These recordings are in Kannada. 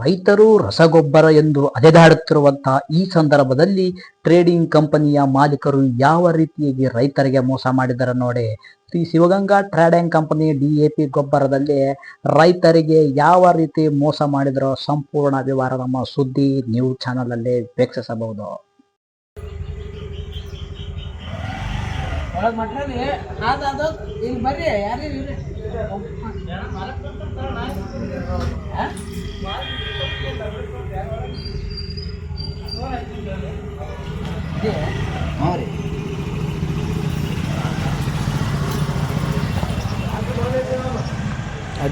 ರೈತರು ರಸಗೊಬ್ಬರ ಎಂದು ಅಲೆದಾಡುತ್ತಿರುವಂತಹ ಈ ಸಂದರ್ಭದಲ್ಲಿ ಟ್ರೇಡಿಂಗ್ ಕಂಪನಿಯ ಮಾಲೀಕರು ಯಾವ ರೀತಿಯಾಗಿ ರೈತರಿಗೆ ಮೋಸ ಮಾಡಿದ್ದಾರೆ ನೋಡಿ. Shri Shivaganga trading company D A P ಗೊಬ್ಬರದಲ್ಲಿ ರೈತರಿಗೆ ಯಾವ ರೀತಿ ಮೋಸ ಮಾಡಿದರೋ ಸಂಪೂರ್ಣ ವಿವರ ನಮ್ಮ ಸುದ್ದಿ ನ್ಯೂಸ್ ಚಾನಲ್ ಅಲ್ಲಿ ವೀಕ್ಷಿಸಬಹುದು ಬರ್ರಿ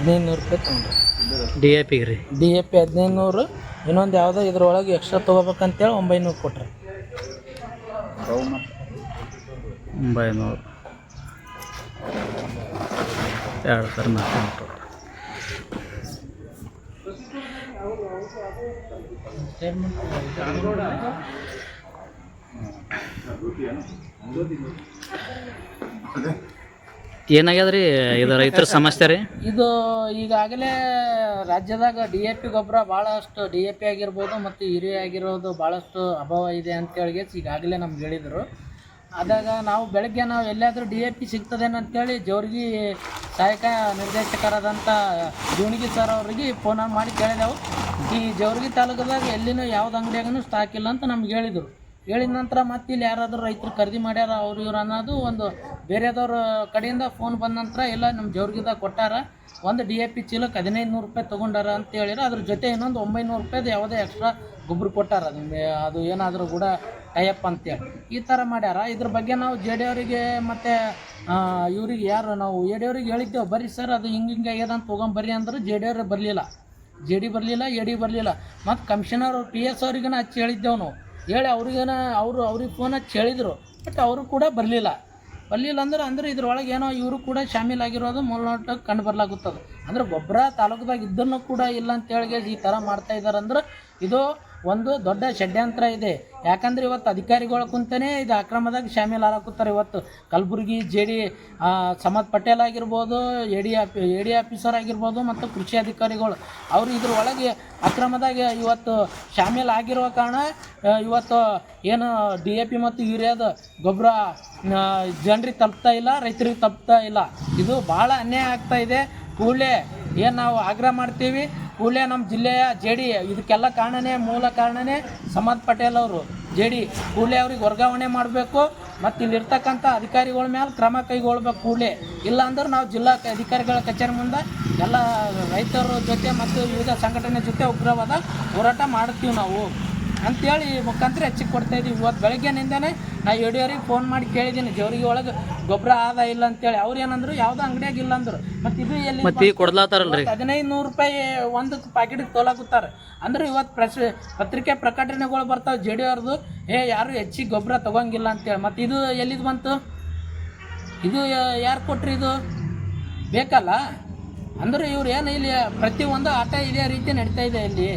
ಹದಿನೈದು ನೂರು ರೂಪಾಯಿ ತೊಗೊಂಡ್ರಿ. ಡಿ ಎ ಪಿಗೆ ರೀ. ಡಿ ಎ ಪಿ ಹದಿನೈದು ನೂರು ಇನ್ನೊಂದು ಯಾವುದೋ ಇದ್ರೊಳಗೆ ಎಕ್ಸ್ಟ್ರಾ ತೊಗೋಬೇಕಂತೇಳಿ ಒಂಬೈನೂರು ಕೊಟ್ರಿ. ಒಂಬೈನೂರು. ಎರಡು ನಾಲ್ಕು ಏನಾಗ್ಯದ್ರಿ ಇದು ರೈತರ ಸಮಸ್ಯೆ ರೀ? ಇದು ಈಗಾಗಲೇ ರಾಜ್ಯದಾಗ ಡಿ ಎ ಪಿ ಗೊಬ್ಬರ ಭಾಳಷ್ಟು ಡಿ ಎ ಪಿ ಆಗಿರ್ಬೋದು ಮತ್ತು ಯೂರಿಯಾ ಆಗಿರೋದು ಭಾಳಷ್ಟು ಅಭಾವ ಇದೆ ಅಂತೇಳಿ ಈಗಾಗಲೇ ನಮ್ಗೆ ಹೇಳಿದರು. ಆದಾಗ ನಾವು ಬೆಳಗ್ಗೆ ನಾವು ಎಲ್ಲಾದರೂ ಡಿ ಎ ಪಿ ಸಿಗ್ತದೇನಂತೇಳಿ ಜೋರ್ಗಿ ಸಹಾಯಕ ನಿರ್ದೇಶಕರಾದಂಥ ಜೋಣಿಗಿ ಸರ್ ಅವ್ರಿಗೆ ಫೋನ್ ಮಾಡಿ ಕೇಳಿದೆವು. ಈ ಜೋರ್ಗಿ ತಾಲೂಕದಾಗ ಎಲ್ಲಿನೂ ಯಾವ್ದು ಅಂಗಡಿಯಾಗೂ ಸ್ಟಾಕ್ ಇಲ್ಲ ಅಂತ ನಮ್ಗೆ ಹೇಳಿದರು. ಹೇಳಿದ ನಂತರ ಮತ್ತೆ ಇಲ್ಲಿ ಯಾರಾದರೂ ರೈತರು ಖರೀದಿ ಮಾಡ್ಯಾರ, ಅವ್ರು ಇವ್ರು ಅನ್ನೋದು ಒಂದು ಬೇರೆದವ್ರ ಕಡೆಯಿಂದ ಫೋನ್ ಬಂದ ನಂತರ ಎಲ್ಲ ನಮ್ಮ ಜೋರ್ಗಿದಾಗ ಕೊಟ್ಟಾರ. ಒಂದು ಡಿ ಎ ಪಿ ಚೀಲಕ್ಕೆ ಹದಿನೈದು ನೂರು ರೂಪಾಯಿ ತೊಗೊಂಡಾರ ಅಂತ ಹೇಳಿರ, ಅದ್ರ ಜೊತೆ ಇನ್ನೊಂದು ಒಂಬೈನೂರು ರೂಪಾಯಿದು ಯಾವುದೇ ಎಕ್ಸ್ಟ್ರಾ ಗೊಬ್ಬರ ಕೊಟ್ಟಾರ. ಅದು ಅದು ಏನಾದರೂ ಕೂಡ ಟೈಅಪ್ ಅಂತೇಳಿ ಈ ಥರ ಮಾಡ್ಯಾರ. ಇದ್ರ ಬಗ್ಗೆ ನಾವು ಜೆ ಡಿ ಅವರಿಗೆ ಮತ್ತು ಇವ್ರಿಗೆ ಯಾರು ನಾವು ಎ ಡಿ ಅವ್ರಿಗೆ ಹೇಳಿದ್ದೆವು, ಬರ್ರಿ ಸರ್, ಅದು ಹಿಂಗೆ ಹಿಂಗೆ ಆಗ್ಯದ ಅಂತ ತೊಗೊಂಬರ್ರಿ ಅಂದ್ರೆ ಜೆ ಡಿ ಅವ್ರಿಗೆ ಬರಲಿಲ್ಲ. ಜೆ ಡಿ ಬರಲಿಲ್ಲ ಎ ಡಿ ಬರಲಿಲ್ಲ. ಮತ್ತು ಕಮಿಷನರ್ ಪಿ ಎಸ್ ಅವ್ರಿಗೂ ಹಚ್ಚಿ ಹೇಳಿದ್ದೆವು ನಾವು. ಹೇಳಿ ಅವ್ರಿಗೇನ ಅವರು ಅವ್ರಿಗೆ ಫೋನ್ ಹಚ್ಚಿ ಹೇಳಿದರು ಬಟ್ ಅವರು ಕೂಡ ಬರಲಿಲ್ಲ. ಬರಲಿಲ್ಲ ಅಂದ್ರೆ ಅಂದ್ರೆ ಇದ್ರೊಳಗೆ ಏನೋ ಇವರು ಕೂಡ ಶಾಮೀಲ್ ಆಗಿರೋದು ಮೂಲನೋಟ ಕಂಡು ಬರ್ಲಾಗುತ್ತದೆ. ಅಂದ್ರೆ ಗೊಬ್ಬರ ತಾಲೂಕದಾಗ ಇದ್ದನ್ನು ಕೂಡ ಇಲ್ಲ ಅಂತೇಳಿ ಈ ಥರ ಮಾಡ್ತಾ ಇದ್ದಾರೆ ಅಂದ್ರೆ ಇದು ಒಂದು ದೊಡ್ಡ ಷಡ್ಯಂತ್ರ ಇದೆ. ಯಾಕಂದ್ರೆ ಇವತ್ತು ಅಧಿಕಾರಿಗಳ ಕುಂತನೇ ಇದು ಅಕ್ರಮದಾಗ ಶಾಮೀಲ್ ಆಗಕತ್ತಾರೆ ಇವತ್ತು ಕಲಬುರಗಿ, ಜೆ ಡಿ ಸಮದ್ ಪಟೇಲ್ ಆಗಿರ್ಬೋದು, ಎ ಡಿ ಆಫಿ, ಎ ಡಿ ಆಫೀಸರ್ ಆಗಿರ್ಬೋದು ಮತ್ತು ಕೃಷಿ ಅಧಿಕಾರಿಗಳು. ಅವರು ಇದ್ರ ಒಳಗೆ ಅಕ್ರಮದಾಗ ಇವತ್ತು ಶಾಮೀಲ್ ಆಗಿರುವ ಕಾರಣ ಇವತ್ತು ಏನು ಡಿ ಎ ಪಿ ಮತ್ತು ಯೂರಿಯಾದ ಗೊಬ್ಬರ ಜನರಿಗೆ ತಲುಪ್ತಾ ಇಲ್ಲ, ರೈತರಿಗೆ ತಲುಪ್ತಾ ಇಲ್ಲ. ಇದು ಭಾಳ ಅನ್ಯಾಯ ಆಗ್ತಾ ಇದೆ. ಕೂಡಲೇ ಏನು ನಾವು ಆಗ್ರಹ ಮಾಡ್ತೀವಿ ಕೂಡಲೇ ನಮ್ಮ ಜಿಲ್ಲೆಯ ಜೆ ಡಿ ಇದಕ್ಕೆಲ್ಲ ಕಾರಣನೇ, ಮೂಲ ಕಾರಣನೇ ಸಮದ್ ಪಟೇಲ್ ಅವರು. ಜೆ ಡಿ ಕೂಡಲೇ ಅವ್ರಿಗೆ ವರ್ಗಾವಣೆ ಮಾಡಬೇಕು, ಮತ್ತು ಇಲ್ಲಿರ್ತಕ್ಕಂಥ ಅಧಿಕಾರಿಗಳ ಮೇಲೆ ಕ್ರಮ ಕೈಗೊಳ್ಬೇಕು ಕೂಡಲೇ. ಇಲ್ಲ ಅಂದ್ರೆ ನಾವು ಜಿಲ್ಲಾ ಅಧಿಕಾರಿಗಳ ಕಚೇರಿ ಮುಂದೆ ಎಲ್ಲ ರೈತರ ಜೊತೆ ಮತ್ತು ವಿವಿಧ ಸಂಘಟನೆ ಜೊತೆ ಉಗ್ರವಾದ ಹೋರಾಟ ಮಾಡ್ತೀವಿ ನಾವು. ಅಂತೇಳಿ ಮುಖಾಂತರ ಹೆಚ್ಚಿಗೆ ಕೊಡ್ತಾಯಿದ್ದೀವಿ ಇವತ್ತು ಬೆಳಗ್ಗೆನಿಂದನೇ ನಾ ಯಡಿಯೂರಿಗೆ ಫೋನ್ ಮಾಡಿ ಕೇಳಿದ್ದೀನಿ ಜವರಿಗೆ ಒಳಗೆ ಗೊಬ್ಬರ ಆದ ಇಲ್ಲ ಅಂತೇಳಿ. ಅವ್ರು ಏನಂದ್ರು ಯಾವ್ದು ಅಂಗಡಿಯಾಗ ಇಲ್ಲ ಅಂದ್ರು. ಮತ್ತು ಇದು ಎಲ್ಲಿ ಮತ್ತೆ ಈಗ ಕೊಡ್ಲಾತಾರಲ್ರಿ? ಹದಿನೈದು ನೂರು ರೂಪಾಯಿ ಒಂದು ಪ್ಯಾಕೆಟಿಗೆ ತೋಲಾಕುತ್ತಾರ ಅಂದ್ರೆ ಇವತ್ತು ಪ್ರೆಸ್ ಪತ್ರಿಕೆ ಪ್ರಕಟಣೆಗಳು ಬರ್ತಾವೆ ಜೆ ಡಿ ಅವ್ರದ್ದು ಏ ಯಾರು ಹೆಚ್ಚಿಗೆ ಗೊಬ್ಬರ ತಗೊಂಗಿಲ್ಲ ಅಂತೇಳಿ. ಮತ್ತೆ ಇದು ಎಲ್ಲಿದು ಬಂತು? ಇದು ಯಾರು ಕೊಟ್ರಿ ಇದು? ಬೇಕಲ್ಲ? ಅಂದ್ರೆ ಇವ್ರು ಏನು ಇಲ್ಲಿ ಪ್ರತಿಯೊಂದು ಆಟ ಇದೇ ರೀತಿ ನಡೀತಾ ಇದೆ ಇಲ್ಲಿ.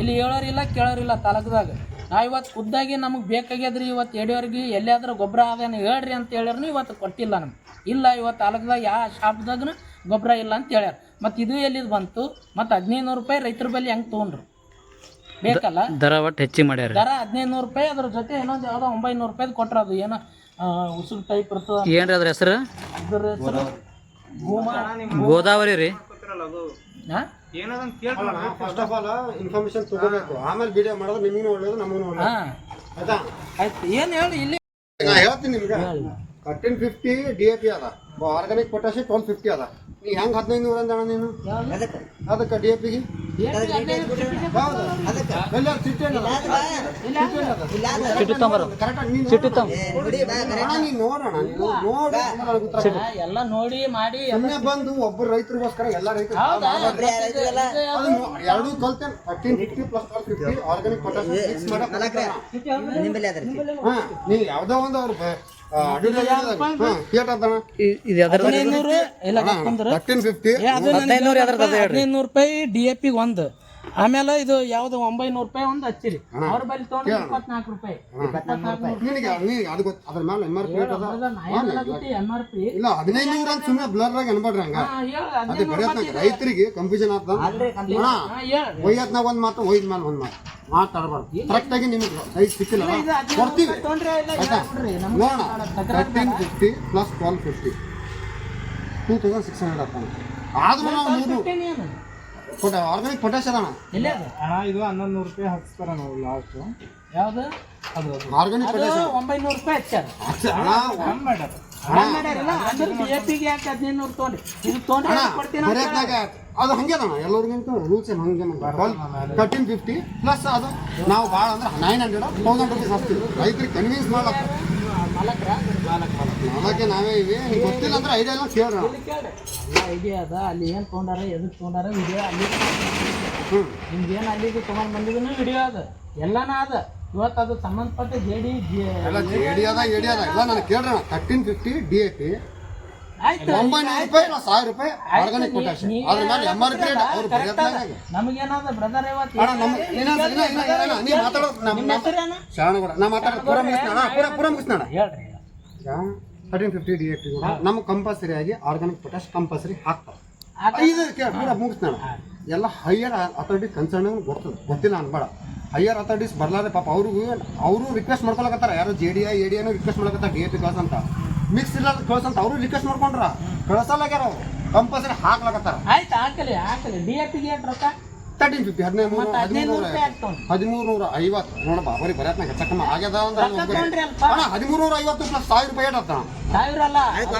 ಇಲ್ಲಿ ಹೇಳೋರಿಲ್ಲ ಕೇಳೋರಿಲ್ಲ ತಾಲೂಕದಾಗ. ನಾವು ಇವತ್ತು ಖುದ್ದಾಗಿ ನಮಗೆ ಬೇಕಾಗ್ಯದ್ರಿ ಇವತ್ತು ಎಡಿಯೋರಿಗೆ ಎಲ್ಲಿಯಾದ್ರೂ ಗೊಬ್ಬರ ಅದೇನು ಹೇಳ್ರಿ ಅಂತ ಹೇಳಿರ್ನು ಇವತ್ತು ಕೊಟ್ಟಿಲ್ಲ ನಮ್ಗೆ. ಇಲ್ಲ ಇವತ್ತು ಅಲಗದಾಗ ಯಾವ ಶಾಪ್ದಾಗೂ ಗೊಬ್ಬರ ಇಲ್ಲ ಅಂತ ಹೇಳ್ಯಾರ. ಮತ್ತು ಇದು ಎಲ್ಲಿದು ಬಂತು? ಮತ್ತು ಹದಿನೈದು ನೂರು ರೂಪಾಯಿ ರೈತರ ಬಳಿ ಹೆಂಗೆ ತೊಗೊಂಡ್ರು? ಬೇಕಲ್ಲ? ದರ ಒಟ್ಟು ಹೆಚ್ಚಿಗೆ ಮಾಡ್ಯಾರ. ದರ ಹದಿನೈದು ನೂರು ರೂಪಾಯಿ ಅದ್ರ ಜೊತೆ ಇನ್ನೊಂದು ಯಾವುದೋ ಒಂಬೈನೂರು ರೂಪಾಯಿ ಕೊಟ್ರ ಅದು ಏನೋ ಉಸುರು ಟೈಪ್ ಇರ್ತದ. ಏನ್ರಿ ಅದ್ರ ಹೆಸರು? ಇದ್ರ ಹೆಸರು? ಗೋದಾವರಿ ರೀ. ಹಾ? ಫಸ್ಟ್ ಆಫ್ ಆಲ್ ಇನ್ಫಾರ್ಮೇಶನ್ ತಗೋಬೇಕು. ಆಮೇಲೆ ವಿಡಿಯೋ ಮಾಡೋದು ನಿಮಗೂ ಒಳ್ಳೇದು ನಮಗೂ ಒಳ್ಳೇದು. ಹಾ. ಆಯ್ತಾ? ಆಯ್ತು. ಏನು ಹೇಳಿ ಇಲ್ಲಿ? ನಾ ಹೇಳ್ತೀನಿ ನಿಮ್ಗೆ. ಕಟ್ಟಿನ್ ಫಿಫ್ಟಿ ಡಿ ಎ ಪಿ ಅದ. ಆರ್ಗಾನಿಕ್ ಪೊಟ್ಯಾಶಿ ಟ್ವೆಲ್ ಫಿಫ್ಟಿ ಅದ. ನೀ ಹೆಂಗ್ ಹದಿನೈದು ನೂರ ಅಂದಣ ನೀನು ಅದಕ್ಕೆ ಡಿ ಎ ಪಿಗೆ? ಎಲ್ಲ ನೋಡು ಮಾಡಿ ಸುಮ್ನೆ ಬಂದು ಒಬ್ಬರು ರೈತರಿಗೋಸ್ಕರ ಎಲ್ಲ ರೈತರು ಎರಡೂ ಕಲ್ತೇನೆ. Thirteen fifty plus twelve fifty organic potash mix ಮಾಡಕ್ಕೆ ಹಾ ನೀವು ಯಾವುದೋ ಒಂದು ಅವ್ರು ಹದಿನೈದು ರೂಪಾಯಿ ಡಿ ಎ ಪಿ ಒಂದು. ಆಮೇಲೆ ಇದು ಯಾವ್ದು ಒಂಬೈನೂರು ರೂಪಾಯಿ ಒಂದು ಹಚ್ಚಿರಿ. ಅವ್ರ ಬಲ್ಲಿ ತಗೊಂಡು ಇಪ್ಪತ್ನಾಲ್ಕು ರೂಪಾಯಿ. ಎಂ ಆರ್ ಪಿ ಇಲ್ಲ ಹದಿನೈದು ನೂರ ಅಂತ ಸುಮ್ಮನೆ ಬ್ಲರ್ ಆಗಿ ಅನ್ಬೇಡ್ರಿ ಹಂಗ. ಅದೇ ಬರೆಯತ್ನಾಗ ರೈತರಿಗೆ ಕನ್ಫ್ಯೂಷನ್ ಆಗ್ತದ. ಒಯ್ಯತ್ನಾಗ ಒಂದ್ ಮಾತು ಒಯ್ದ ಮೇಲೆ ಒಂದ್ ಮಾತು ಮಾತಾಡಬಾರ್ದು. ಕರೆಕ್ಟ್ ಆಗಿ ನಿಮಗೆ ಸೈಜ್ ಸಿಕ್ಕಿಲ್ಲ ಕೊಡ್ತೀವಿ ಆಯ್ತಾ? ನೋಡೋಣ. Thirteen fifty plus twelve fifty two thousand six hundred ಆಗ್ತಾನೆ ಆದ್ರೂ ನಾವು ನೂರು ಪೊಟ ಆರ್ಗಾನಿಕ್ ಪೊಟ್ಯಾಶ್ ಹಣ ಇದು ಹನ್ನೊಂದು ನೂರು ರೂಪಾಯಿ ಹಾಕ್ಸ್ತಾರ ನಾವು ಲಾಸ್ಟ್ ಯಾವ್ದು? ಅದು ಆರ್ಗಾನಿಕ್ ಪೊಟ್ಯಾಶ್ ಒಂಬೈನೂರು ರೂಪಾಯಿ ಹಚ್ಚಾರ. ಅದು ಹಂಗೆ ಅದ ಎಲ್ಲರಿಗಿಂತ ರೂಲ್ಸ್ ಏನು ಹಂಗೆ ತರ್ಟೀನ್ ಫಿಫ್ಟಿ ಪ್ಲಸ್ ಅದು. ನಾವು ಭಾಳ ಅಂದ್ರೆ ನೈನ್ ಹಂಡ್ರೆಡ್ ತೌಸಂಡ್ ರುಪೀಸ್ ಹಾಕ್ತೀವಿ. ರೈತರಿಗೆ ಕನ್ವಿನ್ಸ್ ಮಾಡ್ಲಕ್ಕ. ಮಾಲಕ್ರ ನಾವೇ ಇವೆ. ನಿಮ್ಗೆ ಗೊತ್ತಿಲ್ಲ ಅಂದ್ರೆ ಐಡಿಯಾ ಎಲ್ಲ ಎಲ್ಲ ಐಡಿಯಾ ಅದ. ಅಲ್ಲಿ ಏನು ತೊಗೊಂಡಾರ ಎದಕ್ಕೆ ತೊಗೊಂಡಾರ ವಿಡಿಯೋ ಅಲ್ಲಿ. ಹ್ಞೂ ನಿಮ್ಗೆ ಏನು ಅಲ್ಲಿಗೆ ತೊಗೊಂಡು ಬಂದಿದ್ದನು ವಿಡಿಯೋ ಅದ. ಎಲ್ಲಾನ ಅದ. ಇವತ್ತು ಅದು ಸಂಬಂಧಪಟ್ಟ ಜೆ ಡಿ ಎಲ್ಲ ಅದ ಅದ. ನನಗೆ thirteen fifty D A P ಒಂಬೈನೂರು ರೂಪಾಯಿ ಇಲ್ಲ ಸಾವಿರ ರೂಪಾಯಿ ಆರ್ಗಾನಿಕ್ ಪೊಟ್ಯಾಶ್ ಅದ್ರ ಮೇಲೆ ಎಂ ಆರ್ ಪಿ ರೇಟ್ ಅವ್ರು ಬರೆಯತ್ನಾಗ ನಮಗೇನಾದ ಬ್ರದರ್ ಇವತ್ತು ಅಣ್ಣ ನಮ್ಮ ನೀ ಮಾತಾಡೋದು ನಮ್ಮ ನಿಮ್ಮ ಹೆಸರೇನ ಶರಣಗೌಡ ನಾ ಮಾತಾಡೋದು ಪೂರ ಮುಗಿಸ್ತಾಣ ಪೂರ ಪೂರ ಮುಗಿಸ್ತಾಣ ಹೇಳ್ರಿ. Thirteen fifty D A P ಕೂಡ ನಮ್ಗೆ ಕಂಪಲ್ಸರಿ ಆಗಿ ಆರ್ಗಾನಿಕ್ ಪೊಟ್ಯಾಶ್ ಕಂಪಲ್ಸರಿ ಹಾಕ್ತಾರೆ. ಇದು ಕೇಳ ಪೂರ ಮುಗಿಸ್ತಾಣ ಎಲ್ಲ ಹೈಯರ್ ಅಥಾರಿಟಿ ಕನ್ಸರ್ನ್ ಗೊತ್ತದ ಗೊತ್ತಿಲ್ಲ ಅನ್ಬೇಡ ಹೈಯರ್ ಅಥಾರಿಟೀಸ್ ಬರ್ಲಾರೆ ಪಾಪ ಅವ್ರಿಗೂ ಅವರು ರಿಕ್ವೆಸ್ಟ್ ಮಾಡ್ಕೊಳಕತ್ತಾರ. ಯಾರೋ J D I A D ಏನೋ ರಿಕ್ವೆಸ್ಟ್ ಮಾಡ್ಕೊತಾರೆ ಡಿ ಎ ಪಿ ಕಳ್ಸಂತ ಮಿಕ್ಸ್ ಇಲ್ಲ ಕಳ್ಸಂತ ಅವರು ರಿಕ್ವೆಸ್ಟ್ ಮಾಡ್ಕೊಂಡ್ರ. ಕಳ್ಸಲ್ಲಾಗ್ಯಾರ ಅವ್ರು. ಕಂಪಲ್ಸರಿ ಹಾಕ್ಲಕತ್ತಾರ. ಆಯ್ತು ಹಾಕಲಿ ಹಾಕಲಿ. ಡಿ ಎ ಪಿಗೆ ಗೆ ರೊಕ್ಕ? ತರ್ಟೀನ್ ಫಿಫ್ಟಿ ಹದಿನೈದು ನೂರು ಹದಿಮೂರು ನೂರು ಹದಿಮೂರು ನೂರ ಐವತ್ತು. ನೋಡಪ್ಪ ಬರೀ ಬರತ್ನ ಹೆಚ್ಚಕ್ಕಮ್ಮ ಆಗ್ಯದ ಅಂದ್ರೆ ಹದಿಮೂರು ನೂರ ಐವತ್ತು ಪ್ಲಸ್ ಸಾವಿರ ರೂಪಾಯಿ ಏಟ್ ಹತ್ತ ಸಾವಿರ ಅಲ್ಲ ಎಂ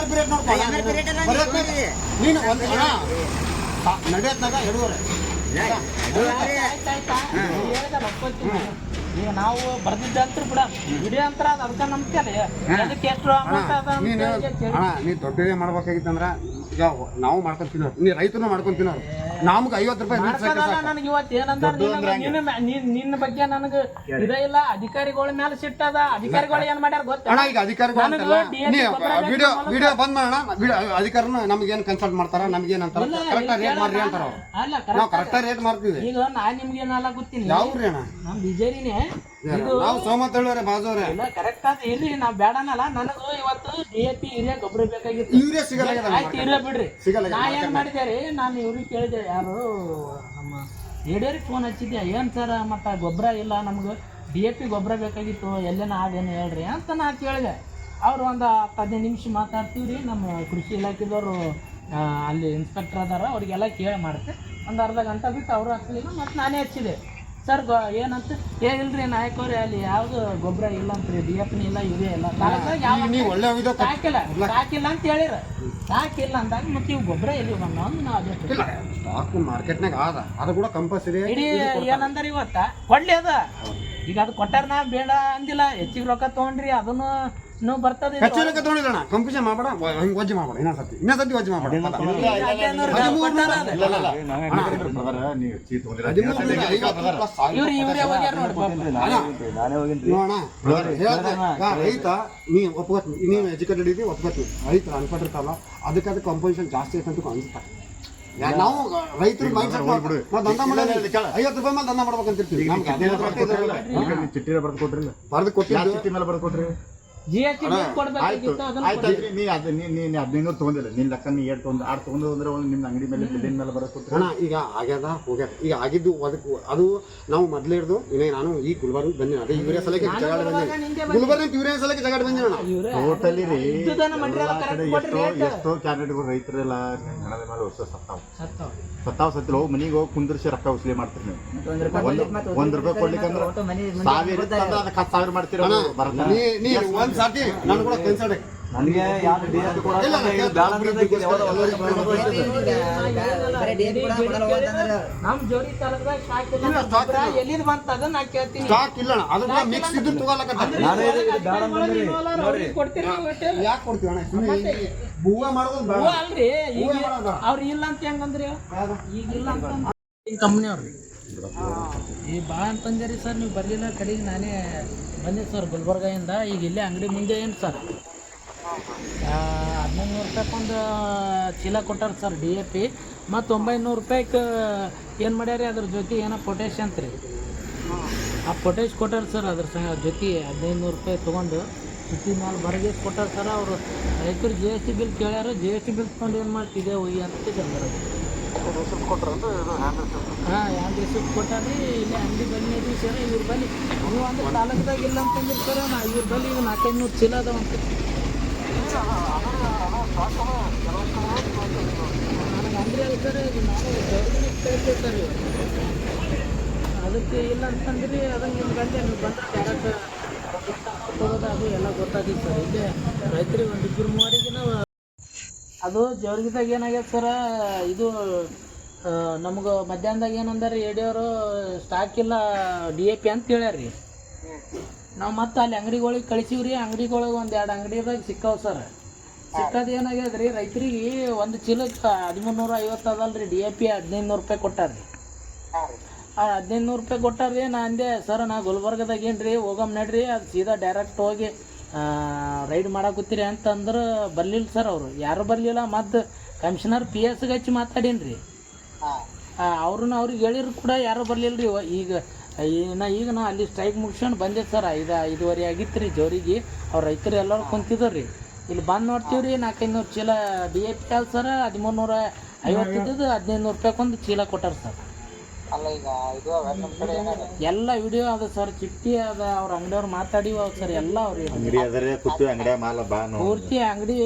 ಆರ್ ಪಿ ರೇಟ್ ನೋಡ್ಕೊಂಡು ನೀನು ಒಂದು ನಡೆಯತ್ನಾಗ ಎರಡೂವರೆ. ಈಗ ನಾವು ಬರ್ದಿದ್ದಂತ್ರ ಬಿಡ. ವಿಡಿಯೋ ಅಂತ ಅದು ಅದಕ್ಕೆ ನಂಬ್ತೇನೆ ಎಷ್ಟು ನೀನು ನೀ ದೊಡ್ಡದೇ ಮಾಡ್ಬೇಕಾಗಿತ್ತಂದ್ರ ಈಗ ನಾವು ಮಾಡ್ಕೊಂತೀನಿ ನೀ ರೈತರು ಮಾಡ್ಕೊಂತೀನಿ ನಮ್ಗೆ ಐವತ್ತು ರೂಪಾಯಿ ಸಾಕು. ನನಗೆ ಇವತ್ತು ಏನಂದ್ರೆ ನಿನ್ನ ನಿನ್- ಬಗ್ಗೆ ನನಗೆ ಇದೇ ಇಲ್ಲ. ಅಧಿಕಾರಿಗಳ ಮೇಲೆ ಸಿಟ್ಟದ ಅಧಿಕಾರಿಗಳು ಏನ್ ಮಾಡ್ಯಾರ ಗೊತ್ತ? ಅಣ್ಣ ಈಗ ಅಧಿಕಾರಿಗಳು ಅಂತಲ್ಲ ನನಗೆ ನೀ DSP ಗೊಬ್ಬರ ವಿಡಿಯೋ ವಿಡಿಯೋ ಬಂದ್ ಮಾಡೋಣ. ವಿಡಿಯೋ ನಮ್ಗೇನ್ ನಮ್ಗೇನು ಕನ್ಸಲ್ಟ್ ಮಾಡ್ತಾರ ನಮ್ಗೇನ್ ಅಂತಾರ? ಕರೆಕ್ಟಾಗಿ ರೇಟ್ ಮಾಡ್ರಿ ಅಂತಾರ ಅವ್ರು. ಅಲ್ಲ ನಾವು ಕರೆಕ್ಟ್ ಕರೆಕ್ಟಾಗಿ ರೇಟ್ ಮಾಡ್ತೀವಿ ಈಗ ನಾ ನಿಮ್ಗೆ ಏನಲ್ಲ ಗೊತ್ತೀನಿ ಯಾವ್ರಿ ಅಣ್ಣ? ನಮ್ ಬಿಜೆರಿನೇ. ನಾವು ಸೋಮತ್ತಳ್ಳವ್ರೆ ಬಾಜುವ್ರೆ ಇಲ್ಲ ಕರೆಕ್ಟ್ ಅದ ಇಲ್ಲಿ ನಾ ಬೇಡನಲ್ಲ. ನನಗೂ ಇವತ್ತು ಡಿ ಎ ಪಿ ಹಿರಿಯ ಗೊಬ್ಬರ ಬೇಕಾಗಿತ್ತು. ಯೂರಿಯಾ ಸಿಗಲ್ಲ ಆಯ್ತು ಬಿಡ್ರಿ. ಸಿಗಲ್ಲ ನಾ ಏನ್ ಮಾಡಿದೆ ರೀ? ನಾನು ಇವ್ರಿಗೆ ಕೇಳಿದೆ. ಯಾರು ನಮ್ಮ ಯಡಿಯೂರಿಗೆ ಫೋನ್ ಹಚ್ಚಿದ್ದೆ ಏನು ಸರ್ ಮತ್ತು ಗೊಬ್ಬರ ಇಲ್ಲ ನಮ್ಗೆ? ಡಿ ಎ ಪಿ ಗೊಬ್ಬರ ಬೇಕಾಗಿತ್ತು, ಎಲ್ಲೇನ ಅದೇನು ಹೇಳ್ರಿ ಅಂತ ನಾ ಕೇಳಿದೆ. ಅವ್ರು ಒಂದು ಹತ್ತು ಹದಿನೈದು ನಿಮಿಷ ಮಾತಾಡ್ತೀವಿ ರೀ ನಮ್ಮ ಕೃಷಿ ಇಲಾಖೆದವರು ಅಲ್ಲಿ ಇನ್ಸ್ಪೆಕ್ಟರ್ ಅದಾರ, ಅವ್ರಿಗೆಲ್ಲ ಕೇಳಿ ಮಾಡ್ತೆ. ಒಂದು ಅರ್ಧ ಗಂಟೆ ಬಿಟ್ಟು ಅವರು ಹಚ್ಚಲಿಲ್ಲ ಮತ್ತು ನಾನೇ ಹಚ್ಚಿದೆ. ಸರ್ ಗೊ ಏನಂತ? ಏ ಇಲ್ರಿ ನಾಯಕವ್ರೆ ಅಲ್ಲಿ ಯಾವ್ದು ಗೊಬ್ಬರ ಇಲ್ಲ ಅಂತ ಡಿ ಎಫ್ ಇಲ್ಲ ಇದೆ ಇಲ್ಲ. ಹಾಕಿಲ್ಲ ಹಾಕಿಲ್ಲ ಅಂತ ಹೇಳಿರ. ಹಾಕಿಲ್ಲ ಅಂದಾಗ ಮತ್ತೆ ಇವು ಗೊಬ್ಬರ ಎಲ್ಲಿ ಬಂದ ನಾವು ಅದೇ ಸ್ಟಾಕ್ ಮಾರ್ಕೆಟ್ನಾಗ ಆದ. ಅದು ಕೂಡ ಕಂಪಲ್ಸರಿ ಇಡೀ ಏನಂದ್ರೆ ಇವತ್ತ? ಕೊಡ್ಲಿ ಅದ. ಈಗ ಅದು ಕೊಟ್ಟಾರ ನಾ ಬೇಡ ಅಂದಿಲ್ಲ. ಹೆಚ್ಚಿಗೆ ರೊಕ್ಕ ತಗೊಂಡ್ರಿ ಅದನ್ನು ಬರ್ತದೆ ತೊಗೊಂಡಿದ್ದಣ. ಕಂಪ್ಯೂಷನ್ ಮಾಡಬೇಡ ಹಿಂಗೆ ವಜ್ಜೆ ವಜ್ಜೆ ರೈತ ನೀ ಒಪ್ಕೋತೀನಿ ನೀವು ಎಜುಕೇಟೆಡ್ ಇದ್ದೀವಿ ಒಪ್ಕೋತೀನಿ. ರೈತ ಅನ್ಪಟ್ಟಿರ್ತಾವಲ್ಲ ಅದಕ್ಕೆ ಅದಕ್ಕೆ ಕಂಪೋಸಿಷನ್ ಜಾಸ್ತಿ ಐತೆ ಅಂತ ಅನ್ಸುತ್ತೆ. ನಾವು ರೈತರು ಮೈಂಡ್ ಸೆಟ್ ನಾವು ದಂಧ ಮಾಡೋದು ಐವತ್ತು ರೂಪಾಯಿ ಮೇಲೆ ದಂಧ ಮಾಡ್ಬೇಕಂತಿರ್ತೀವಿ. ಚಿಟ್ಟಿ ಬರ್ದು ಕೊಟ್ಟಿರಿ ಬರ್ದು ಕೊಟ್ಟಿದ್ದು ಚಿಟ್ಟಿ ಮೇಲೆ ಬರ್ದು ಕೊಟ್ರಿ? ಜಿ ಎಚ್ ಕೊಡ್ಬೇಕಾಗಿತ್ತು ಅದನ್ನ ಆಯ್ತಾಯ್ತ್ರಿ ನೀ ಅದ್ ನೀ ನೀ ಹದಿನೈದು ತಗೊಂಡಿಲ್ಲ. ನಿನ್ ಲೆಕ್ಕ ನೀ ಏಟ್ ತೊಗೊಂಡು ಆರು ತೊಗೊಂಡು ಅಂದ್ರೆ ಒಂದು ನಿಮ್ಮ ಅಂಗಡಿ ಮೇಲೆ ಬಿಲ್ಲಿನ ಮೇಲೆ ಅಣ್ಣ ಈಗ ಆಗ್ಯದ ಹೋಗ್ಯದ. ಈಗ ಆಗಿದ್ದು ಅದಕ್ಕೆ ಅದು ನಾವು ಮೊದಲೇ ಹಿಡಿದು ಇನ್ನೇ ನಾನು ಈ ಗುಲ್ಬರ್ಗ ಬಂದಿನ ಅದೇ ಇವರೇ ಸಲಕ್ಕೆ ಜಗಳ ಬಂದಿನಿ ಗುಲ್ಬರ್ಗ ಇವರೇ ಸಲಕ್ಕೆ ಜಗಳ ಬಂದಿನ ಟೋಟಲಿ ರೀ. ಎಷ್ಟೋ. ಎಷ್ಟೋ ಕ್ಯಾಂಡಿಡೇಟ್ಗಳು ರೈತರೆಲ್ಲ ಹಣದ ಮೇಲೆ ಹೊಸ ಸತ್ತಾವ್. ಸತ್ತವ. ಸತ್ತಿಲ್ಲ ಹೋಗಿ ಮನೆಗೆ ಹೋಗಿ ಕುಂದರ್ಸಿ ರೊಕ್ಕ ವಸೂಲಿ ಮಾಡ್ತೀರಿ ನೀವು. ಒಂದು ರೂಪಾಯಿ ಕೊಡ್ಲಿಕ್ಕೆ ಅಂದ್ರೆ ಸಾವಿರ ಇತ್ತಂದ್ರೆ ಅದಕ್ಕೆ ಹತ್ತು ಸಾವಿರ ಮಾಡ್ತೀರ ನಾನು ಕೂಡ ನನಗೆ ಯಾರು ಡಿ ಎಫ್ ಕೂಡ ನಮ್ ಜೋಡಿ ಇಲ್ಲ. ಎಲ್ಲಿದ್ ಬಂತ ಅದನ್ನ ನಾ ಕೇಳ್ತೀನಿ. ಸ್ಟಾಕ್ ಇಲ್ಲ ಅಣ್ಣ. ಅದು ಕೂಡ ಮಿಕ್ಸ್ ಇದ್ದು ನಾನು ಕೊಡ್ತೀರಿ ಯಾಕೆ ಕೊಡ್ತೀವಿ ಅಣ್ಣ? ಸುಮ್ಮನೆ ಬೂವ ಮಾಡೋದು ಬೇಡ. ಹೂವ ಅಲ್ರಿ. ಈಗ ಅವ್ರು ಇಲ್ಲ ಅಂತ ಹೆಂಗಂದ್ರಿ ಈಗ ಇಲ್ಲ ಅಂತ ಕಂಪ್ನಿ ಅವ್ರಿ ಈ ಬಾ ಅಂತಂದಿರಿ ಸರ್, ನೀವು ಬರಲಿಲ್ಲ, ಕಡೆಗೆ ನಾನೇ ಬಂದೆ ಸರ್ ಗುಲ್ಬರ್ಗಿಂದ ಈಗ ಇಲ್ಲೇ ಅಂಗಡಿ ಮುಂದೆ ಏನು ಸರ್? ಹದಿನೈದು ನೂರು ರೂಪಾಯಿ ಒಂದು ಚೀಲ ಕೊಟ್ಟಾರ ಸರ್ ಡಿ ಎ ಪಿ. ಮತ್ತು ಒಂಬೈನೂರು ರೂಪಾಯಿಗೆ, ಏನು ಮಾಡ್ಯಾರಿ ಅದ್ರ ಜೊತೆ ಏನೋ ಪೊಟ್ಯಾಶ್ ಅಂತ ರೀ ಆ ಪೊಟ್ಯಾಶ್ ಕೊಟ್ಟಾರ ಸರ್ ಅದ್ರ ಸಂಗ ಜೊತೆ ಹದಿನೈದು ನೂರು ರೂಪಾಯಿ ತೊಗೊಂಡು ಜೊತೆ ಮೇಲೆ ಬರಗೇಸ್ ಕೊಟ್ಟಾರ ಸರ್ ಅವರು. ರೈತರು ಜಿ ಎಸ್ ಟಿ ಬಿಲ್ ಕೇಳ್ಯಾರ ಜಿ ಎಸ್ ಟಿ ಬಿಲ್ ತೊಗೊಂಡು ಏನು ಮಾಡ್ತಿದ್ದೆ ಹೋಗಿ ಅಂತ ಬಂದಾರ ಹಾಂ ಎರಡು ದಿವ್ಸಕ್ಕೆ ಕೊಟ್ಟಾರಿ ಇಲ್ಲಿ ಅಂಗಡಿ ಬನ್ನಿ ಅದೀವಿ ಸರ್ ಇವ್ರ ಬನ್ನಿ. ನೀವು ಅಂದ್ರೆ ತಾಲೂಕದಾಗ ಇಲ್ಲ ಅಂತಂದ್ರೆ ಸರ್ ನಾ ಇವ್ರ ಬಲ್ಲಿ ಈಗ ನಾಲ್ಕೈದು ನೂರು ಚೀಲ ಅದಾವ ಅಂತ. ನನಗೆ ಅಂಗಡಿ ಅಲ್ಲ ಸರ್ ಇದು ನಾವು ಗೌರ್ಮೆಂಟ್ ಕಳಿಸ್ತೇವೆ ಸರ್ ಅದಕ್ಕೆ ಇಲ್ಲ ಅಂತಂದ್ರೆ ಅದನ್ನ ನಿಮ್ಮ ಗಂಟೆ ನೀವು ಬಂದ್ರೆ ಡೈರೆಕ್ಟ್ ತಗೋದು ಅದು ಎಲ್ಲ ಗೊತ್ತಾಗಿತ್ತು ಸರ್. ಇಲ್ಲೇ ರೈತರಿಗೆ ಒಂದು ಇಬ್ಬರು ಮೂವರಿಗೆ ನಾವು ಅದು ಜವರ್ಗಿದಾಗ ಏನಾಗ್ಯದ ಸರ ಇದು ನಮ್ಗೆ ಮಧ್ಯಾಹ್ನದಾಗ ಏನಂದಾರ ಎಡಿಯವರು ಸ್ಟಾಕ್ ಇಲ್ಲ ಡಿ ಎ ಪಿ ಅಂತ ಹೇಳ್ಯಾರ ರೀ ನಾವು ಮತ್ತೆ ಅಲ್ಲಿ ಅಂಗಡಿಗಳಿಗೆ ಕಳಿಸೀವಿ ರೀ ಅಂಗಡಿಗಳಿಗೆ ಒಂದು ಎರಡು ಅಂಗಡಿದಾಗ ಸಿಕ್ಕಾವ ಸರ್ ಸಿಕ್ಕದು ಏನಾಗ್ಯದ ರೀ ರೈತರಿಗೆ ಒಂದು ಚೀಲಕ್ಕೆ ಹದಿಮೂರು ನೂರ ಐವತ್ತು ಅದಲ್ಲ ರೀ ಡಿ ಎ ಪಿ ಹದಿನೈದು ನೂರು ರೂಪಾಯಿ ಕೊಟ್ಟಾರ ರೀ. ಆ ಹದಿನೈದು ನೂರು ರೂಪಾಯಿ ಕೊಟ್ಟಾರ ರೀ ನಾ ಅಂದೆ ಸರ್ ನಾ ಗುಲ್ಬರ್ಗದಾಗ ಏನು ರೀ ಹೋಗಮ್ ನಡ್ರಿ ಅದು ಸೀದಾ ಡೈರೆಕ್ಟ್ ಹೋಗಿ ರೈಡ್ ಮಾಡಾಕತ್ತೀರಿ ಅಂತಂದ್ರೆ ಬರಲಿಲ್ಲ ಸರ್ ಅವರು. ಯಾರು ಬರಲಿಲ್ಲ ಮತ್ತು ಕಮಿಷನರ್ ಪಿ ಎಸ್ಗೆ ಹಚ್ಚಿ ಮಾತಾಡೀನಿ ರೀ ಅವ್ರನ್ನ ಅವ್ರಿಗೆ ಹೇಳಿದ್ರು ಕೂಡ ಯಾರೂ ಬರಲಿಲ್ಲ ರೀ ಈಗ ಇನ್ನು ನಾ ಈಗ ನಾ ಅಲ್ಲಿ ಸ್ಟ್ರೈಕ್ ಮುಗಿಸ್ಕೊಂಡು ಬಂದೆ ಸರ್. ಐದು ಐದುವರೆ ಆಗಿತ್ತು ರೀ ಜೋರಿಗೆ. ಅವ್ರು ರೈತರು ಎಲ್ಲರೂ ಕುಂತಿದ್ರು ರೀ ಇಲ್ಲಿ ಬಂದು ನೋಡ್ತೀವಿ ರೀ ನಾಲ್ಕೈದು ನೂರು ಚೀಲ ಡಿ ಎ ಪಿ ಅಲ್ಲ ಸರ್ ಹದಿಮೂರು ನೂರ ಐವತ್ತು ಇದ್ದದ್ದು ಹದಿನೈದು ನೂರು ರೂಪಾಯಿಗೊಂದು ಚೀಲ ಕೊಟ್ಟಾರ ಸರ್. ಎಲ್ಲ ವಿಡಿಯೋ ಅದ ಸರ್ ಚಿಟ್ಟಿ ಅದ ಅವ್ರ ಅಂಗಡಿಯವ್ರು ಮಾತಾಡಿ ಸರ್ ಎಲ್ಲ ಅವ್ರಿಗೆ ಅಂಗಡಿ ಅದರೇ ಕೂತು ಅಂಗಡಿಯ ಮಾಲ ಬಾ ಪೂರ್ತಿ ಅಂಗಡಿ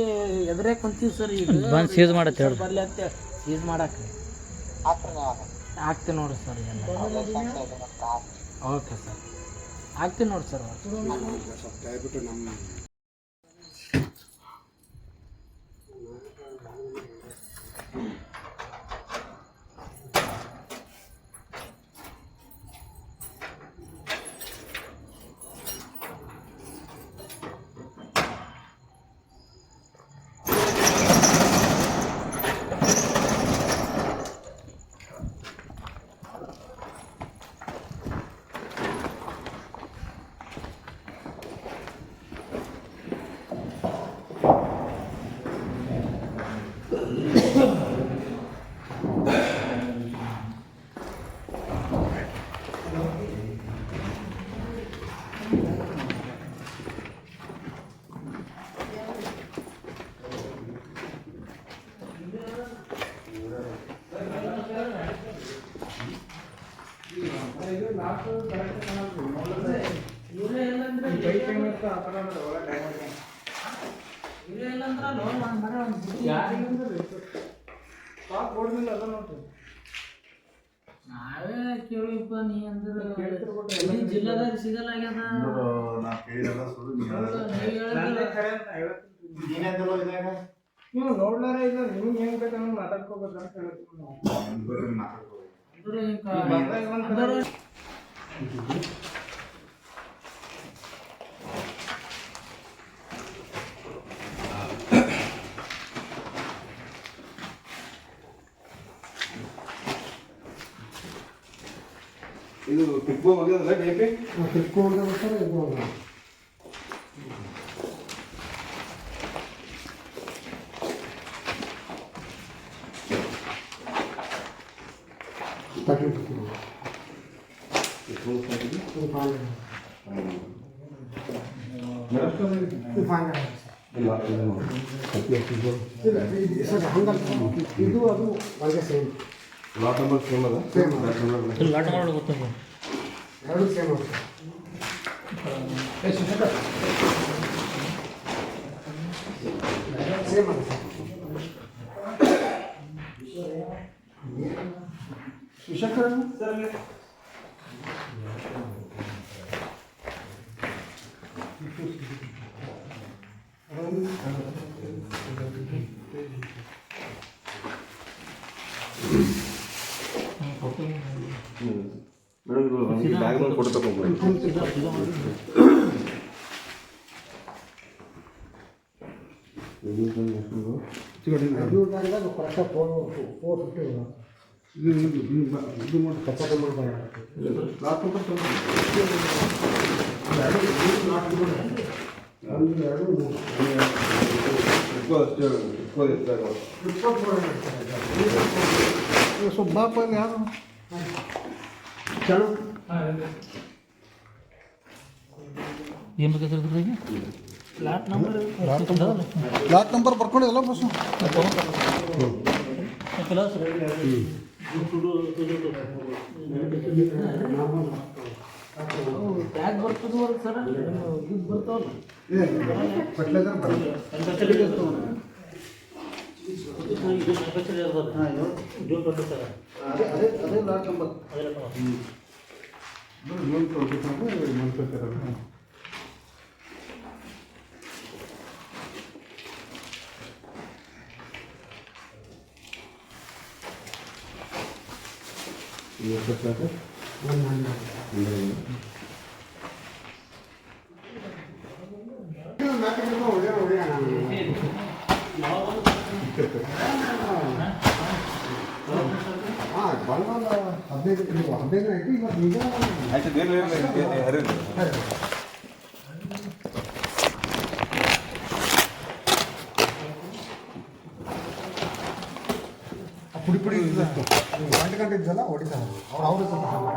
ಎದುರೇ ಕುಂತೀವಿ ಸರ್ ಈಗ. ಬಂದು ಸೀಸ್ ಮಾಡತ್ತೆ ಹೇಳಿ. ಬರ್ಲಿ ಅಂತ ಸೀಸ್ ಮಾಡಕ್ಕೆ. ಆಗ್ತೀನಿ ನೋಡ್ರಿ ಸರ್ ಎಲ್ಲ. ಓಕೆ ಸರ್ ಆಗ್ತೀನಿ ನೋಡಿ ಸರ್ ದಯವಿಟ್ಟು ನಮ್ಮ ನಾವೇ ಕೇಳಿಪ್ಪ ನೀ ಅಂದ್ರೆ ಇಡೀ ಜಿಲ್ಲಾದಾಗ ಸಿಗಲ್ಲ ಆಗ್ಯದ ನೀವ್ ಹೇಳಿದ್ರೆ ನೀವು ನೋಡ್ಲಾರ ಇಲ್ಲ ನಿಮ್ಗೆ ಹೆಂಗ್ ಬೇಕಂದ್ರೆ ಮಾತಾಡ್ಕೋಬೇಕು ಅಂತ ಹೇಳ್ತೀನಿ ನಾವು. ಅಂದ್ರೆ ಈಗ ಅಂದ್ರೆ ಇದು ಟಿಪ್ಪು ಹೋಗ್ಯದಲ್ಲ ಡಿ ತಿಳ್ಕೊಂಡು ಸರ್ ಇದು ಇಲ್ಲ ಇದು ಸರ್ ಹಂಗಲ್ಲ ಇದು ಅದು ಒಂದೇ ಸೇಮ್ ಲಾಟ್ ನಂಬರ್ ಸೇಮ್ ಅದ ಸೇಮ್ ಲಾಟ್ ಮಾಡೋದು ಗೊತ್ತಲ್ಲ ಎರಡು ಸೇಮ್ ಅದು ಸೇಮ್ ಅದ ಸರ್ ವಿಷಕರ ಮೇಡಮ್ ಇದು ನಮಗೆ ಬ್ಯಾಗ್ ಮೇಲೆ ಕೊಡ್ಬೇಕು ಬೆಂಗಳೂರಿನಾಗ ಕರೆಕ್ಟಾಗಿ ಫೋರ್ ಫೋರ್ ಫಿಫ್ಟಿ ಇದು ಮಾಡಿ ಕಚ್ಚಾ ಎರಡು ಸುಬ್ಬಪ್ಪ ಯಾರು ಏನು ಬೇಕಾದ್ರೆ ಲಾಟ್ ನಂಬರ್ ಲಾಟ್ ನಂಬರ್ ಬರ್ಕೊಂಡಿಲ್ಲ ಬಸ್ಸು ಟ್ಯಾಗ್ ಬರ್ತದ ಸರ್ ಇದು ಬರ್ತಾವಲ್ಲ. ಅದೇ ಅದೇ ಅದೇ ಲಾಟ್ ನಂಬರ್ 만났다고? 네. 아, 말만 나와. 안 이거 안 되는, 이거, 이거. ಪುಡಿ ಇದ್ದದ್ದು. ಗಂಟೆ ಗಂಟೆ ಇದ್ದಲ್ಲ ಹೊಡಿತಾರೆ ಅವ್ರು ಅವರು ಸ್ವಲ್ಪ ಇನ್ನೊಂದು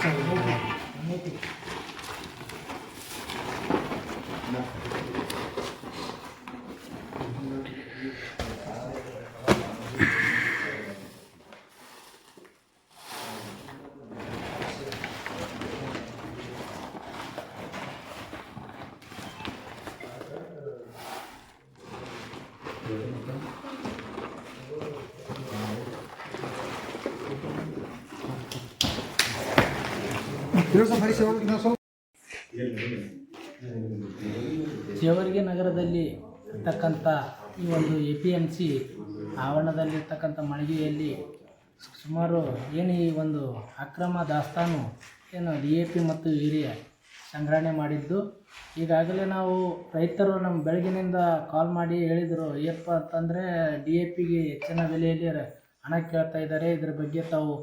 ಸ್ವಲ್ಪ ಹರಿಸಿ ಹೋಗಿ, ಇನ್ನೊಂದು ಸ್ವಲ್ಪ ಜೇವರ್ಗಿ ನಗರದಲ್ಲಿ ಇರ್ತಕ್ಕಂಥ ಈ ಒಂದು ಎ ಪಿ ಎಂ ಸಿ ಆವರಣದಲ್ಲಿರ್ತಕ್ಕಂಥ ಮಳಿಗೆಯಲ್ಲಿ ಸುಮಾರು ಏನು ಈ ಒಂದು ಅಕ್ರಮ ದಾಸ್ತಾನು ಏನು ಡಿ ಎ ಪಿ ಮತ್ತು ಯೂರಿಯಾ ಸಂಗ್ರಹಣೆ ಮಾಡಿದ್ದು, ಈಗಾಗಲೇ ನಾವು ರೈತರು ನಮ್ಮ ಬೆಳಗಿನಿಂದ ಕಾಲ್ ಮಾಡಿ ಹೇಳಿದರು ಏನಪ್ಪ ಅಂತಂದರೆ ಡಿ ಎ ಪಿಗೆ ಹೆಚ್ಚಿನ ಬೆಲೆಯಲ್ಲಿ ಹಣ ಕೇಳ್ತಾ ಇದ್ದಾರೆ, ಇದ್ರ ಬಗ್ಗೆ ತಾವು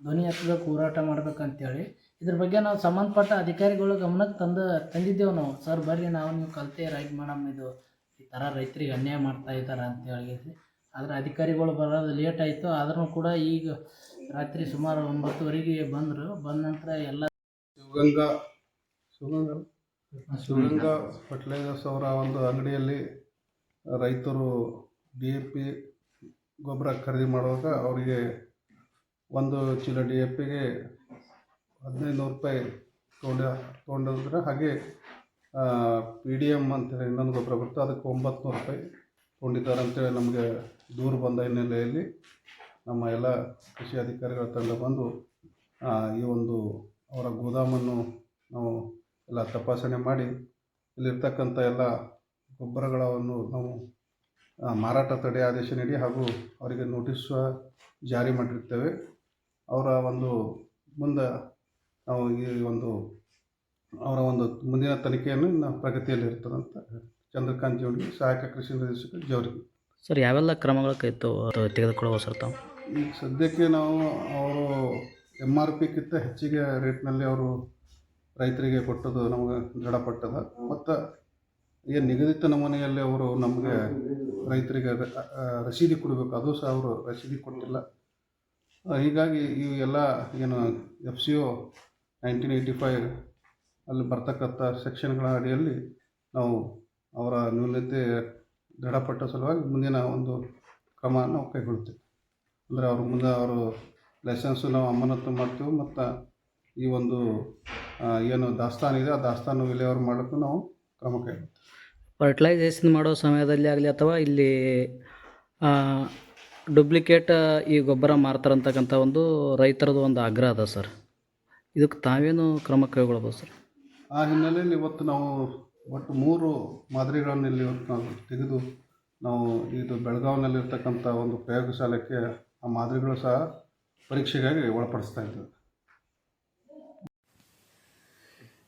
ಧ್ವನಿ ಎತ್ತಬೇಕು ಹೋರಾಟ ಮಾಡ್ಬೇಕಂತೇಳಿ. ಇದ್ರ ಬಗ್ಗೆ ನಾವು ಸಂಬಂಧಪಟ್ಟ ಅಧಿಕಾರಿಗಳು ಗಮನಕ್ಕೆ ತಂದು ತಂದಿದ್ದೆವು ನಾವು. ಸರ್ ಬರ್ರಿ ನಾವು ನೀವು ಕಲಿತೆ ರೈಟ್ ಮೇಡಮ್ ಇದು ಈ ಥರ ರೈತರಿಗೆ ಅನ್ಯಾಯ ಮಾಡ್ತಾ ಇದ್ದಾರೆ ಅಂತ ಹೇಳಿದ್ವಿ. ಆದರೆ ಅಧಿಕಾರಿಗಳು ಬರೋದು ಲೇಟ್ ಆಯಿತು. ಆದ್ರೂ ಕೂಡ ಈಗ ರಾತ್ರಿ ಸುಮಾರು ಒಂಬತ್ತುವರೆಗೆ ಬಂದರು. ಬಂದ ನಂತರ ಎಲ್ಲ ಶಿವಗಂಗಾ ಶಿವಗಂಗಾ? ಶಿವಗಂಗಾ ಫರ್ಟಿಲೈಸರ್ಸ್ ಅವರ ಒಂದು ಅಂಗಡಿಯಲ್ಲಿ ರೈತರು ಡಿ ಎ ಪಿ ಗೊಬ್ಬರ ಖರೀದಿ ಮಾಡುವಾಗ ಅವರಿಗೆ ಒಂದು ಚೀಲ ಡಿ ಎ ಪಿಗೆ ಹದಿನೈದು ನೂರು ರೂಪಾಯಿ ತೊಗೊಂಡು ತೊಗೊಂಡಿದ್ರೆ ಹಾಗೆ ಪಿ ಡಿ ಎಂ ಅಂತೇಳಿ ಇನ್ನೊಂದು ಗೊಬ್ಬರ ಬರುತ್ತೆ. ಅದಕ್ಕೆ ಒಂಬತ್ತು ನೂರು ರೂಪಾಯಿ ತೊಗೊಂಡಿದ್ದಾರೆ ಅಂತೇಳಿ ನಮಗೆ ದೂರು ಬಂದ ಹಿನ್ನೆಲೆಯಲ್ಲಿ ನಮ್ಮ ಎಲ್ಲ ಕೃಷಿ ಅಧಿಕಾರಿಗಳ ತಂಡ ಬಂದು ಈ ಒಂದು ಅವರ ಗೋದಾಮನ್ನು ನಾವು ಎಲ್ಲ ತಪಾಸಣೆ ಮಾಡಿ, ಇಲ್ಲಿರ್ತಕ್ಕಂಥ ಎಲ್ಲ ಗೊಬ್ಬರಗಳನ್ನು ನಾವು ಮಾರಾಟ ತಡೆ ಆದೇಶ ನೀಡಿ ಹಾಗೂ ಅವರಿಗೆ ನೋಟಿಸ್ ಜಾರಿ ಮಾಡಿರ್ತೇವೆ. ಅವರ ಒಂದು ಮುಂದೆ ನಾವು ಈ ಒಂದು ಅವರ ಒಂದು ಮುಂದಿನ ತನಿಖೆಯನ್ನು ನಾವು ಪ್ರಗತಿಯಲ್ಲಿ ಇರ್ತದಂತ ಚಂದ್ರಕಾಂತ್ ಜೋಡಿ ಸಹಾಯಕ ಕೃಷಿ ನಿರ್ದೇಶಕ ಜವರಿಗೆ ಸರ್ ಯಾವೆಲ್ಲ ಕ್ರಮಗಳು ಕೈ ತೆಗೆದುಕೊಳ್ಳುವ ಸರ್ ತಾವು? ಈಗ ಸದ್ಯಕ್ಕೆ ನಾವು ಅವರು ಎಂ ಆರ್ ಪಿಗಿಂತ ಹೆಚ್ಚಿಗೆ ರೇಟ್ನಲ್ಲಿ ಅವರು ರೈತರಿಗೆ ಕೊಟ್ಟದ್ದು ನಮಗೆ ದೃಢಪಟ್ಟದ. ಮತ್ತು ಏನು ನಿಗದಿತ ನಮೂನೆಯಲ್ಲಿ ಅವರು ನಮಗೆ ರೈತರಿಗೆ ರಸೀದಿ ಕೊಡಬೇಕು. ಅದು ಸಹ ಅವರು ರಸೀದಿ ಕೊಟ್ಟಿಲ್ಲ. ಹೀಗಾಗಿ ಈ ಎಲ್ಲ ಏನು F C O nineteen eighty five ಅಲ್ಲಿ ಬರ್ತಕ್ಕಂಥ ಸೆಕ್ಷನ್ಗಳ ಅಡಿಯಲ್ಲಿ ನಾವು ಅವರ ನ್ಯೂನತೆ ದೃಢಪಟ್ಟ ಸಲುವಾಗಿ ಮುಂದಿನ ಒಂದು ಕ್ರಮವನ್ನು ನಾವು ಕೈಗೊಳ್ತೇವೆ. ಅಂದರೆ ಅವ್ರ ಮುಂದೆ ಅವರು ಲೈಸೆನ್ಸು ನಾವು ಅಮಾನತು ಮಾಡ್ತೀವಿ ಮತ್ತು ಈ ಒಂದು ಏನು ದಾಸ್ತಾನು ಇದೆ ಆ ದಾಸ್ತಾನು ವಿಲೇವಾರಿ ಮಾಡೋಕ್ಕೂ ನಾವು ಕ್ರಮ ಕೈಗೊಳ್ತೀವಿ. ಫರ್ಟಿಲೈಸೇಷನ್ ಮಾಡೋ ಸಮಯದಲ್ಲಿ ಆಗಲಿ ಅಥವಾ ಇಲ್ಲಿ ಡೂಪ್ಲಿಕೇಟ್ ಈ ಗೊಬ್ಬರ ಮಾರ್ತಾರಂತಕ್ಕಂಥ ಒಂದು ರೈತರದ್ದು ಒಂದು ಆಗ್ರಹ ಅದ ಸರ್. ಇದಕ್ಕೆ ತಾವೇನು ಕ್ರಮ ಕೈಗೊಳ್ಬೋದು ಸರ್? ಆ ಹಿನ್ನೆಲೆಯಲ್ಲಿ ಇವತ್ತು ನಾವು ಒಟ್ಟು ಮೂರು ಮಾದರಿಗಳನ್ನು ಇಲ್ಲಿ ಇವತ್ತು ನಾವು ತೆಗೆದು ನಾವು ಇದು ಬೆಳಗಾವಿನಲ್ಲಿರ್ತಕ್ಕಂಥ ಒಂದು ಪ್ರಯೋಗಶಾಲೆಗೆ ಆ ಮಾದರಿಗಳು ಸಹ ಪರೀಕ್ಷೆಗಾಗಿ ಒಳಪಡಿಸ್ತಾ ಇದ್ದೇವೆ.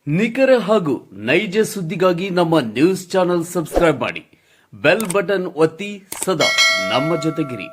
ನಿಖರ ಹಾಗೂ ನೈಜ ಸುದ್ದಿಗಾಗಿ ನಮ್ಮ ನ್ಯೂಸ್ ಚಾನೆಲ್ ಸಬ್ಸ್ಕ್ರೈಬ್ ಮಾಡಿ. ಬೆಲ್ ಬಟನ್ ಒತ್ತಿ ಸದಾ ನಮ್ಮ ಜೊತೆಗಿರಿ.